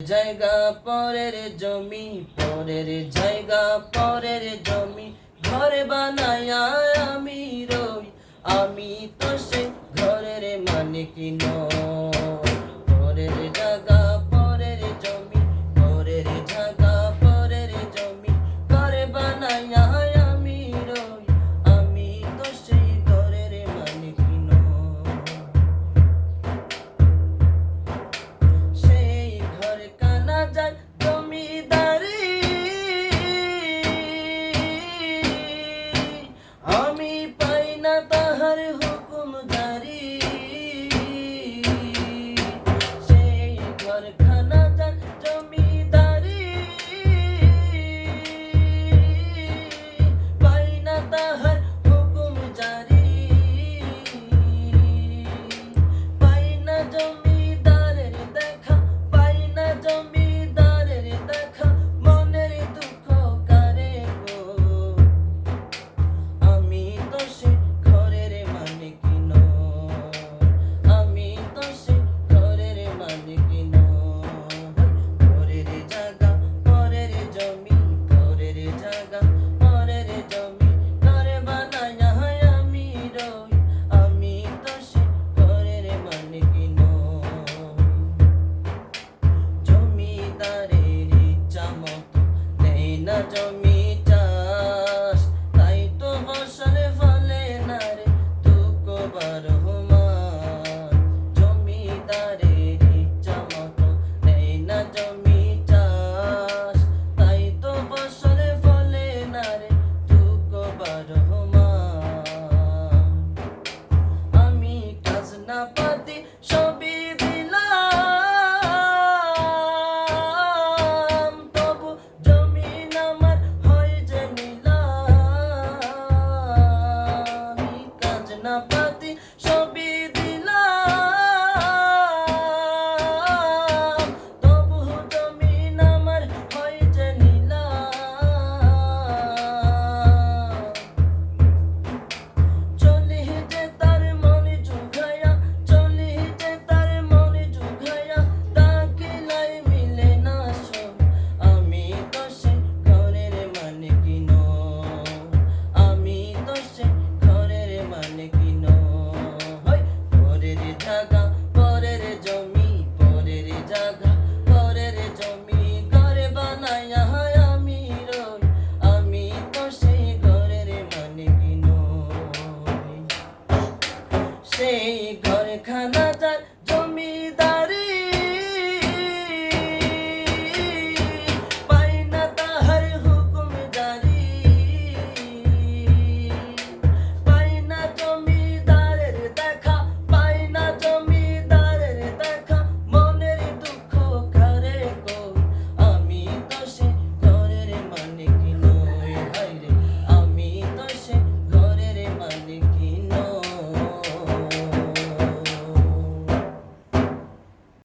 জায়গা পরের জমি, পরের জায়গা পরের জমি। ঘরে বানায়া আমি রই, আমি তো সে ঘরের মানে কি পরের জায়গা পরের জমি, পরের জায়গা পরের জমি। ঘরে বানায়া